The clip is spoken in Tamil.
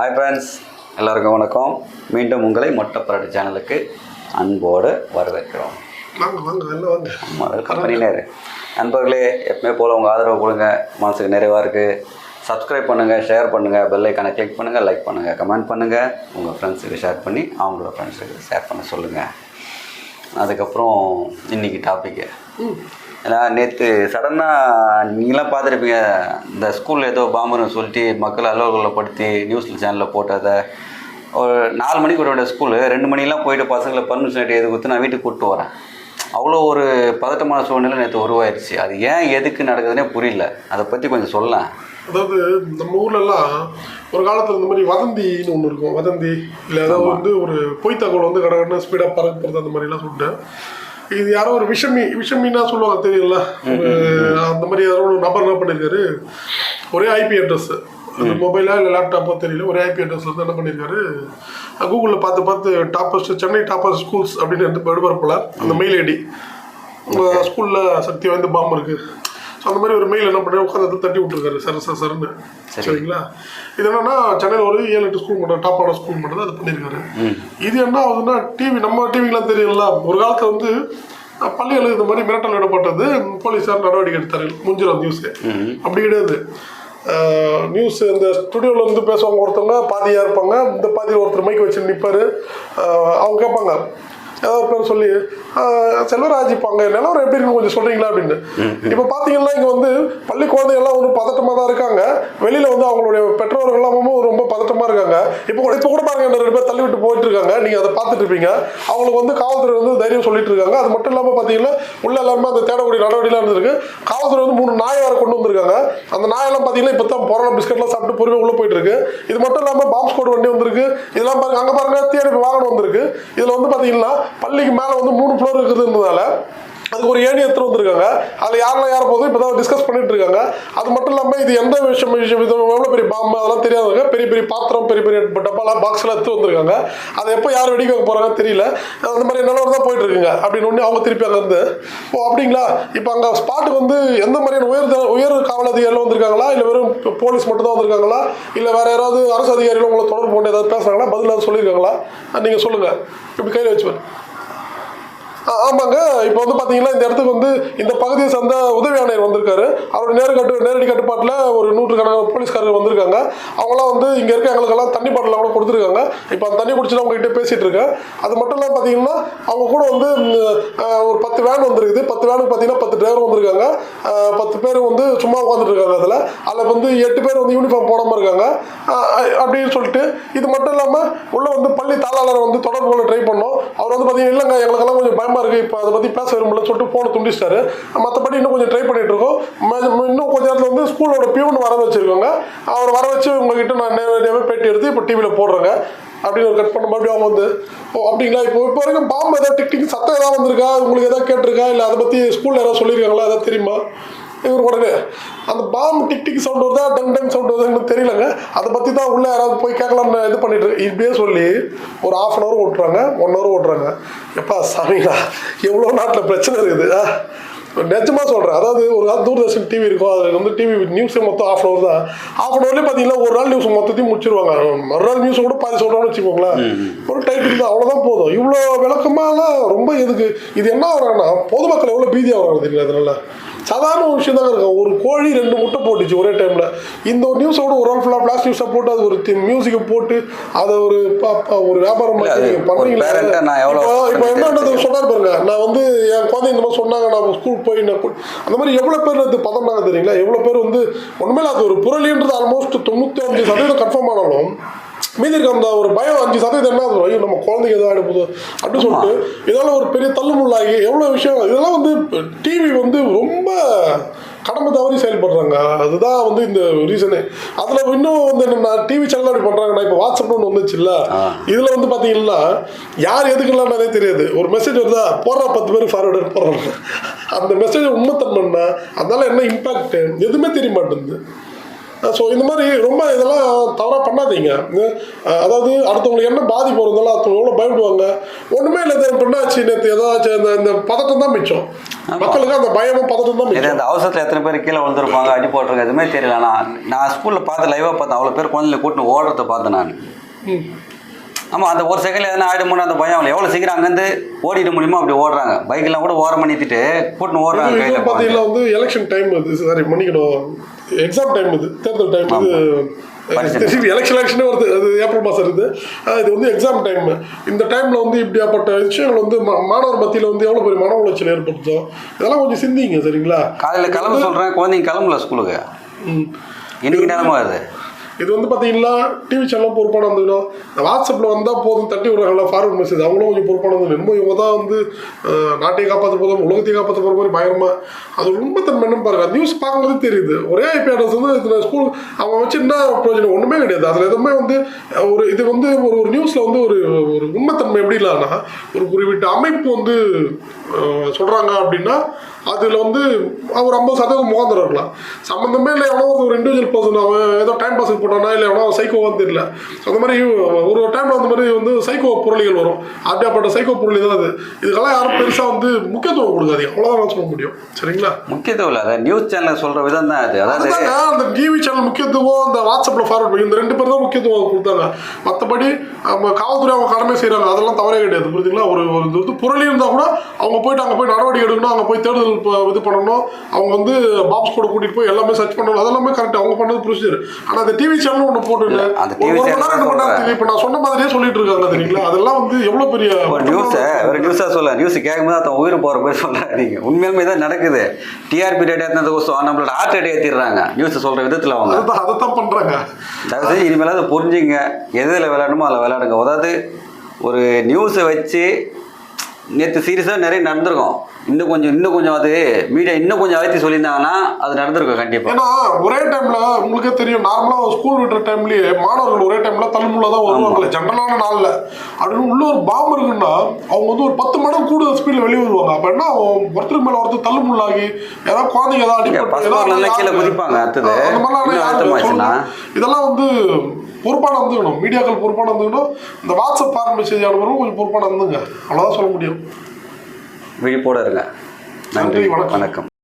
ஹாய் ஃப்ரெண்ட்ஸ் எல்லாருக்கும் வணக்கம். மீண்டும் உங்களை மொட்டைப்பரடு சேனலுக்கு அன்போடு வரவேற்கிறோம். பண்ணினேரு நண்பர்களே எப்பவுமே போல் உங்கள் ஆதரவு கொடுங்க. மனசுக்கு நிறைவாக இருக்குது சப்ஸ்கிரைப் பண்ணுங்கள் ஷேர் பண்ணுங்கள் பெல் ஐக்கானை கிளிக் பண்ணுங்கள் லைக் பண்ணுங்கள் கமெண்ட் பண்ணுங்கள் உங்கள் ஃப்ரெண்ட்ஸுக்கு ஷேர் பண்ணி அவங்களோட ஃப்ரெண்ட்ஸுக்கு ஷேர் பண்ண சொல்லுங்கள் அதுக்கப்புறம் இன்றைக்கி டாப்பிக்கு ஏன்னா நேற்று சடனாக நீங்களாம் பார்த்துருப்பீங்க இந்த ஸ்கூலில் ஏதோ பாம்புன்னு சொல்லிட்டு மக்கள் அலுவலகப்படுத்தி நியூஸில் சேனலில் போட்டதை. ஒரு நாலு மணிக்கு ஒரு ஸ்கூலு ரெண்டு மணிலாம் போயிட்டு பசங்களை பர்மிஷன் எது கொடுத்து நான் வீட்டுக்கு கூப்பிட்டு வரேன். அவ்வளோ ஒரு பதட்டமான சூழ்நிலை நேற்று உருவாயிருச்சு. அது ஏன் எதுக்கு நடக்குதுன்னே புரியல. அதை பற்றி கொஞ்சம் சொல்லலாம். அதாவது நம்ம ஊர்லலாம் ஒரு காலத்தில் இந்த மாதிரி வதந்தின்னு ஒன்று இருக்கும். வதந்தி இல்லை ஏதாவது வந்து ஒரு பொய் தகவல் வந்து கடகடன்னு ஸ்பீடாக பறக்கிறது அந்த மாதிரிலாம் சொல்லிட்டு இது யாரோ ஒரு விஷமி விஷமின்னா சொல்லுவாங்க தெரியல அந்த மாதிரி யாரோ ஒரு நபர் என்ன பண்ணியிருக்காரு ஒரே ஐபி அட்ரஸ் மொபைலா இல்லை லேப்டாப்போ தெரியல. ஒரே ஐபி அட்ரஸ்ல வந்து என்ன பண்ணியிருக்காரு கூகுளில் பார்த்து பார்த்து டாப்பஸ்ட் சென்னை டாப்பஸ்ட் ஸ்கூல்ஸ் அப்படின்னு எடுத்து எடுப்பார் போல அந்த மெயில் ஐடி உங்கள் ஸ்கூலில் சக்தி வாய்ந்த பாம்பு இருக்குது ஸோ அந்த மாதிரி ஒரு மெயில் என்ன பண்ணி உட்காந்து தட்டி விட்டுருக்காரு. சர சர சரன்னு சரிங்களா? இது என்னன்னா சென்னையில் ஒரு ஏழு எட்டு ஸ்கூல் மட்டும் டாப்பான ஸ்கூல் மட்டும் தான் அது பண்ணியிருக்காரு இது என்ன ஆகுதுன்னா டிவி நம்ம டிவிலாம் தெரியல ஒரு காலத்தில் வந்து பள்ளிகள் இந்த மாதிரி மிரட்டல் விடப்பட்டது. போலீஸார் நடவடிக்கை எடுத்தாரு. முஞ்சிரம் நியூஸ் அப்படி கிடையாது. நியூஸ் இந்த ஸ்டுடியோவில் இருந்து பேசுவாங்க ஒருத்தவங்க பாதியாக இருப்பாங்க. இந்த பாதியில் ஒருத்தர் மைக் வச்சு நிற்பார் அவங்க கேட்பாங்க. பேர் சொல்லி செல்வராஜ் இப்போ அங்கே நிலவரம் எப்படி இருக்குன்னு கொஞ்சம் சொல்கிறீங்களா அப்படின்னு. இப்போ பார்த்தீங்கன்னா இங்கே வந்து பள்ளி குழந்தைகள்லாம் வந்து பதட்டமாக தான் இருக்காங்க. வெளியில் வந்து அவங்களுடைய பெற்றோர்கள்லாம் ரொம்ப பதட்டமாக இருக்காங்க. இப்போ கூட இப்போ கூட பாருங்க ரெண்டு பேர் தள்ளி விட்டு போயிட்டு இருக்காங்க. நீங்கள் அதை பார்த்துட்டு இருப்பீங்க. அவங்களுக்கு வந்து காவல்துறை வந்து தைரியம் சொல்லிட்டு இருக்காங்க. அது மட்டும் இல்லாமல் பார்த்தீங்கன்னா உள்ள எல்லாமே அந்த தேடக்கூடிய நடவடிக்கைலாம் இருந்திருக்கு. காவல்துறை வந்து மூணு நாய் வேறு கொண்டு வந்திருக்காங்க. அந்த நாயெல்லாம் பார்த்தீங்கன்னா இப்போ தான் பொரோனா பிஸ்கட்லாம் சாப்பிட்டு பொறுமையாக உள்ளே போயிட்டு இருக்கு. இது மட்டும் இல்லாமல் பாம்ப் ஸ்குவாட் வண்டி வந்திருக்கு. இதெல்லாம் பாருங்க அங்கே பாருங்க தீயணைப்பு வாகனம் வந்திருக்கு. இதில் வந்து பார்த்தீங்கன்னா பள்ளிக்கு மேலே வந்து மூணு ஃப்ளோர் இருக்குதுன்றதால அதுக்கு ஒரு ஏணி எடுத்துட்டு வந்திருக்காங்க. அதில் யாரெல்லாம் யார் போதும் இப்போ தான் டிஸ்கஸ் பண்ணிட்டு இருக்காங்க. அது மட்டும் இல்லாமல் இது எந்த விஷயம் விஷயம் இது எவ்வளோ பெரிய பாம்பு அதெல்லாம் தெரியாதவங்க பெரிய பெரிய பாத்திரம் பெரிய பெரிய டப்பாலாம் பாக்ஸில் எடுத்து வந்திருக்காங்க. அதை எப்போ யார் வெடிக்க போகிறாங்க தெரியல. அந்த மாதிரி நிலவரம் தான் போயிட்டு இருக்குங்க. அப்படின்னு ஒன்று அவங்க திருப்பி அங்கேருந்து ஓ அப்படிங்களா? இப்போ அங்கே ஸ்பாட்டுக்கு வந்து எந்த மாதிரியான உயர் த- உயர் காவல் அதிகாரிகள் வந்திருக்காங்களா? இல்லை வெறும் போலீஸ் மட்டும் தான் வந்திருக்காங்களா? இல்லை வேற யாராவது அரசு அதிகாரிகளும் உங்களை தொடர்பு கொண்டு ஏதாவது பேசுகிறாங்களா பதில் ஏதாவது சொல்லியிருக்காங்களா? நீங்கள் சொல்லுங்கள் இப்படி கையில் வச்சுப்பேன் ஆமாங்க. இப்போ வந்து பார்த்தீங்கன்னா இந்த இடத்துக்கு வந்து இந்த பகுதியை சார்ந்த உதவி ஆணையர் வந்திருக்காரு. அவருடைய நேரு நேரடி கட்டுப்பாட்டில் ஒரு நூற்றுக்கணக்கான போலீஸ்காரர்கள் வந்திருக்காங்க. அவங்களாம் வந்து இங்கே இருக்க எங்களுக்கெல்லாம் தண்ணி பாட்டில் கூட கொடுத்துருக்காங்க. இப்போ அந்த தண்ணி குடிச்சிட்டு அவங்க கிட்ட இருக்கேன். அது மட்டும் இல்லாமல் பார்த்தீங்கன்னா அவங்க கூட வந்து ஒரு பத்து வேன் வந்திருக்குது. பத்து வேனுக்கு பார்த்தீங்கன்னா பத்து டிரைவர் வந்திருக்காங்க. பத்து பேர் வந்து சும்மா உட்காந்துட்டு இருக்காங்க அதில். அதில் வந்து எட்டு பேர் வந்து யூனிஃபார்ம் போடாமல் இருக்காங்க. அப்படின்னு சொல்லிட்டு இது மட்டும் இல்லாமல் உள்ளே வந்து பள்ளி தாளாளரை வந்து தொடர்பு கொள்ள ட்ரை பண்ணோம். அவர் வந்து பார்த்தீங்கன்னா இல்லைங்க எங்களுக்கெல்லாம் கொஞ்சம் பயமாக இருக்குது இப்போ அதை பற்றி பேச விரும்பல சொல்லிட்டு ஃபோனை துண்டிச்சிட்டாரு. மற்றபடி இன்னும் கொஞ்சம் ட்ரை பண்ணிகிட்டு இருக்கோம். ம- இன்னும் கொஞ்சம் நேரத்தில் வந்து ஸ்கூலோட பியூன் வர வச்சுருக்கோங்க. அவர் வர வச்சு உங்ககிட்ட நான் நேரடியாகவே பேட்டி எடுத்து இப்போ டிவியில் போடுறேங்க. அப்படின்னு ஒரு கட் பண்ண மறுபடியும் அவங்க வந்து ஓ அப்படிங்களா? இப்போ இப்போ வரைக்கும் பாம்பு ஏதாவது டிக் டிக் சத்தம் ஏதாவது வந்திருக்கா? உங்களுக்கு எதாவது கேட்டிருக்கா? இல்லை அதை பற்றி ஸ்கூலில் ஏதாவது சொல்லியிருக்காங்களா? ஏதாவது தெரியுமா? இவர் உடனே அந்த பாம்பு டிக் டிக் சவுண்ட் வருதா டங் டங் சவுண்ட் வருதா எனக்கு தெரியலங்க. அதை பற்றி தான் உள்ளே யாராவது போய் கேட்கலாம்னு இது பண்ணிட்டு. இப்படியே சொல்லி ஒரு ஆஃப் அன் ஹவர் ஓட்டுறாங்க ஒன் ஹவர் ஓட்டுறாங்க. எப்பா சாமிங்களா எவ்வளோ நாட்டில் பிரச்சனை இருக்குது? ஆ? நிஜமா சொல்கிறேன் அதாவது ஒரு நாள் தூர்தர்ஷன் டிவி இருக்கும். அது வந்து டிவி நியூஸே மொத்தம் ஆஃப் அன் ஹவர் தான். ஆஃப் அன் ஹவர்லேயே பார்த்தீங்கன்னா ஒரு நாள் நியூஸ் மொத்தத்தையும் முடிச்சிருவாங்க. மறுநாள் நியூஸ் கூட பாதி சொல்கிறான்னு வச்சுக்கோங்களேன். ஒரு டைட்டில் தான் அவ்வளோதான் போதும். இவ்வளோ விளக்கமாலாம் ரொம்ப எதுக்கு? இது என்ன ஆகுறாங்கன்னா பொதுமக்கள் எவ்வளோ பீதி ஆகுறாங்க தெரியுங்களா அதனால சாதாரண ஒரு விஷயம் தாங்க இருக்கும். ஒரு கோழி ரெண்டு முட்டை போட்டுச்சு ஒரே டைமில் இந்த ஒரு நியூஸோட ஒரு நாள் ஃபுல்லாக பிளாஸ் நியூஸை போட்டு அது ஒரு மியூசிக்கை போட்டு அதை ஒரு ஒரு வியாபாரம் இப்போ என்னன்றது சொன்னார் பாருங்க. நான் வந்து என் குழந்தை இந்த மாதிரி சொன்னாங்க. நான் ஸ்கூல் போய் நான் அந்த மாதிரி எவ்வளோ பேர் அது பதம்னாங்க தெரியுங்களா? எவ்வளோ பேர் வந்து உண்மையில அது ஒரு புரளின்றது ஆல்மோஸ்ட் தொண்ணூற்றி அஞ்சு சதவீதம் கன்ஃபார்ம் ஆனாலும் மீதி இருக்க அந்த ஒரு பயம் அஞ்சு சதவீதம் என்ன? ஐயோ நம்ம குழந்தைங்க எதாவது ஆகிடும்போது அப்படின்னு சொல்லிட்டு இதெல்லாம் ஒரு பெரிய தள்ளுமுள்ளாகி எவ்வளோ விஷயம் இதெல்லாம் வந்து டிவி வந்து ரொம்ப கடமை தவறி செயல்படுறாங்க. அதுதான் வந்து இந்த ரீசனே அதில் இன்னும் வந்து என்னன்னா டிவி சேனல் அப்படி பண்ணுறாங்கன்னா இப்போ வாட்ஸ்அப்னு ஒன்று வந்துச்சுல்ல? ஆ. இதில் வந்து பார்த்தீங்கன்னா யார் எதுக்கெல்லாம் தெரியாது. ஒரு மெசேஜ் வருதா போடுறா பத்து பேர் ஃபார்வர்டர் போடுறாங்க. அந்த மெசேஜ் உண்மைத்தன்மைன்னா அதனால என்ன இம்பாக்ட் எதுவுமே தெரிய மாட்டேங்குது. ஸோ இந்த மாதிரி ரொம்ப இதெல்லாம் தவறாக பண்ணாதீங்க. அதாவது அடுத்தவங்களுக்கு என்ன பாதிப்பு வருந்தாலும் அடுத்தவங்க எவ்வளோ பயப்படுவாங்க? ஒன்றுமே இல்லை என்னாச்சு நேற்று ஏதாச்சும் இந்த இந்த பதட்டம் தான் மிச்சம். மக்களுக்கு அந்த பயமும் பதட்டம் தான் மிச்சம். அந்த அவசரத்தில் எத்தனை பேர் கீழே விழுந்திருப்பாங்க அடி போட்டிருக்க எதுவுமே தெரியல. நான் நான் ஸ்கூலில் பார்த்து லைவாக பார்த்தேன் அவ்வளோ பேர் குழந்தைல கூட்டின்னு ஓடுறத பார்த்தேன் நான். ஆமாம் அந்த ஒரு செகண்ட் எதனா ஆகிடுமோன்னு அந்த பயம் அவ்வளோ எவ்வளோ சீக்கிரம் அங்கேருந்து ஓடிட முடியுமோ அப்படி ஓடுறாங்க. பைக்கெல்லாம் கூட ஓரம் பண்ணிட்டு கூட்டின்னு ஓடுறாங்க கையில் பார்த்தீங்கன்னா வந்து எலெக்ஷன் டைம் இது சாரி மன்னிக்கணும். எக்ஸாம் டைம் இது தேர்தல் டைம் இது. திருப்பி எலெக்ஷன் எலெக்ஷனே வருது. அது ஏப்ரல் மாதம் இருக்குது இது வந்து எக்ஸாம் டைம் இந்த டைமில் வந்து இப்படியாப்பட்ட விஷயங்கள் வந்து மாணவர் மத்தியில் வந்து எவ்வளோ பெரிய மன உளைச்சல் ஏற்படுத்தும் இதெல்லாம் கொஞ்சம் சிந்திங்க சரிங்களா? காலையில் கிளம்ப சொல்கிறேன் குழந்தைங்க கிளம்பல ஸ்கூலுக்கு. ம். இன்னைக்கு நேரமா அது இது வந்து பார்த்தீங்கன்னா டிவி சேனலும் பொறுப்பான வந்துக்கணும் வாட்ஸ்அப்பில் வந்தால் போதும் தட்டி விடுறாங்கல்ல ஃபார்வர்ட் மெசேஜ் அவங்களும் கொஞ்சம் பொறுப்பான வந்து இவங்க தான் வந்து நாட்டை நாட்டையை காப்பாற்ற போதும் உலகத்தையும் காப்பாற்ற போகிற மாதிரி பயங்கரமாக அது உண்மைத்தன்மை என்னன்னு பாருங்க. நியூஸ் பார்க்கும்போது தெரியுது. ஒரே ஐபி அட்ரஸ் வந்து ஸ்கூல் அவன் வச்சு என்ன பிரயோஜனம்? ஒன்றுமே கிடையாது. அதில் எதுவுமே வந்து ஒரு இது வந்து ஒரு ஒரு நியூஸில் வந்து ஒரு ஒரு உண்மைத்தன்மை எப்படி இல்லைன்னா ஒரு குறிப்பிட்ட அமைப்பு வந்து சொல்கிறாங்க அப்படின்னா அதில் வந்து ஒரு ஐம்பது சதவீதம் முகாந்திரம் இருக்கலாம். சம்மந்தமே இல்லை. எவ்வளோ ஒரு இண்டிவிஜுவல் பர்சன் அவன் ஏதோ டைம் பாஸுக்கு போட்டானா இல்லை எவனோ சைக்கோவான்னு தெரியல. அந்த மாதிரி ஒரு டைம்ல அந்த மாதிரி வந்து சைக்கோ பொருளிகள் வரும். அப்படியாப்பட்ட சைக்கோ பொருள் தான் அது. இதுக்கெல்லாம் யாரும் பெருசாக வந்து முக்கியத்துவம் கொடுக்காதீங்க. அவ்வளோதான் சொல்ல முடியும். சரிங்களா? முக்கியத்துவம் இல்லை. நியூஸ் சேனல் சொல்கிற விதம் தான் அது. அதாவது அந்த டிவி சேனல் முக்கியத்துவம் அந்த வாட்ஸ்அப்பில் ஃபார்வர்ட் பண்ணி இந்த ரெண்டு பேர் தான் முக்கியத்துவம் கொடுத்தாங்க. மற்றபடி நம்ம காவல்துறை அவங்க கடமை செய்கிறாங்க அதெல்லாம் தவறே கிடையாது. புரியுதுங்களா ஒரு ஒரு இது வந்து புரளி இருந்தால் கூட அவங்க போயிட்டு அங்கே போய் நடவடிக்கை எடுக்கணும் அங்கே போய் தேடுதல் இது பண்ணணும். அவங்க வந்து பாக்ஸ் கூட கூட்டிகிட்டு போய் எல்லாமே சர்ச் பண்ணணும். அதெல்லாமே கரெக்ட் அவங்க பண்ணது ப்ரொசீஜர் ஆனால் அந்த டிவி சேனல் ஒன்று போட்டு அந்த channel நேரம் இப்போ நான் சொன்ன மாதிரியே சொல்லிட்டு இருக்காங்க தெரியுங்களா? அதெல்லாம் வந்து எவ்வளோ பெரிய ஒரு நியூஸை ஒரு நியூஸாக சொல்ல நியூஸ் கேட்கும்போது அதை உயிர் போகிற போய் சொல்கிறாங்க உண்மையாலுமே தான் நடக்குது. டிஆர்பி ரேட் ஏற்றினது கோசம் நம்மளோட ஹார்ட் ரேட் ஏற்றிடுறாங்க நியூஸை சொல்கிற விதத்தில் அவங்க. அதுதான் அதை தான் பண்ணுறாங்க தயவு செஞ்சு இனிமேல் அதை புரிஞ்சுங்க எதில் விளையாடணுமோ அதில் விளையாடுங்க. அதாவது ஒரு நியூஸை வச்சு நேற்று சீரியஸாக நிறைய நடந்திருக்கும். இன்னும் கொஞ்சம் இன்னும் கொஞ்சம் அது மீடியா இன்னும் கொஞ்சம் அழுத்தி சொல்லியிருந்தாங்கன்னா அது நடந்திருக்கும் கண்டிப்பாக ஏன்னா ஒரே டைம்ல உங்களுக்கே தெரியும் நார்மலா ஸ்கூல் விடுற டைம்லயே மாணவர்கள் ஒரே டைம்ல தள்ளுமுள்ள தான் வருவாங்களே ஜென்ரலான நாள்ல. அப்படின்னு உள்ள ஒரு பாம்பு இருக்குன்னா அவங்க வந்து ஒரு பத்து மடங்கு கூடுதல் ஸ்பீட்ல வெளியே வருவாங்க அப்ப என்ன ஒருத்தருக்கு மேல ஒருத்தர் தள்ளுமுள்ளாகி ஏதாவது குழந்தைங்க ஏதாவது ல கீழே குதிப்பாங்க, அடுத்தது. இதெல்லாம் வந்து பொறுப்பான வந்துக்கணும் மீடியாக்கள் பொறுப்பான வந்துக்கணும் இந்த வாட்ஸ்அப் ஃபார்ம் மெசேஜ் அனுப்புறவங்க கொஞ்சம் பொறுப்பான வந்துங்க அவ்வளவுதான் சொல்ல முடியும். விழிப்போட இருங்க. நன்றி. நன்றி, வணக்கம். வணக்கம்.